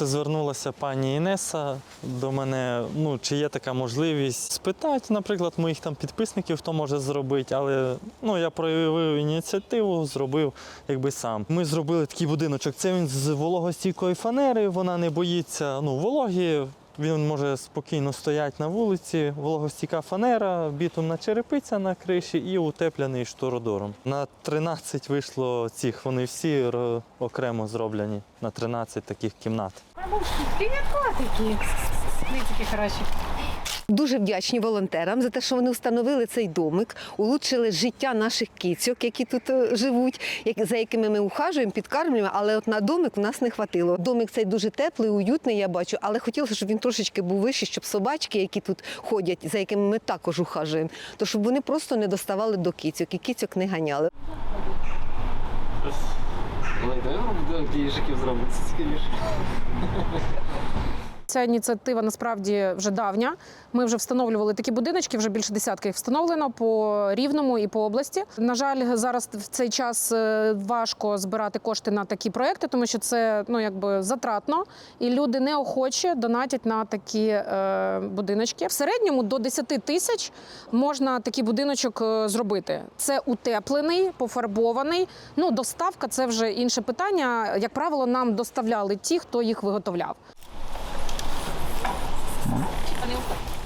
це звернулася пані Інеса до мене. Ну, чи є така можливість спитати, наприклад, моїх там підписників, хто може зробити, але ну, я проявив ініціативу, зробив якби сам. Ми зробили такий будиночок. Це він з вологостійкої фанери, вона не боїться ну, вологі. Він може спокійно стояти на вулиці, вологостійка фанера, бітумна черепиця на криші і утепляний штородором. На 13 вийшло цих, вони всі окремо зроблені на 13 таких кімнат. Привіт, котики! Дивіться, хороші. Дуже вдячні волонтерам за те, що вони встановили цей домик, улучшили життя наших кіцьок, які тут е, живуть, за якими ми ухажуємо, підкармлюємо. Але от на домик у нас не хватило. Домик цей дуже теплий, уютний, я бачу, але хотілося, щоб він трошечки був вищий, щоб собачки, які тут ходять, за якими ми також ухажуємо, то щоб вони просто не доставали до кіцьок і кіцьок не ганяли. Даємо будинок для їжаків зробити, цікавіше. Ця ініціатива насправді вже давня. Ми вже встановлювали такі будиночки, вже більше десятки їх встановлено по рівному і по області. На жаль, зараз в цей час е, важко збирати кошти на такі проекти, тому що це ну якби затратно, і люди неохоче донатять на такі е, будиночки. В середньому до 10 тисяч можна такий будиночок е, зробити. Це утеплений, пофарбований. Ну, доставка це вже інше питання. Як правило, нам доставляли ті, хто їх виготовляв. Tipo nenhum.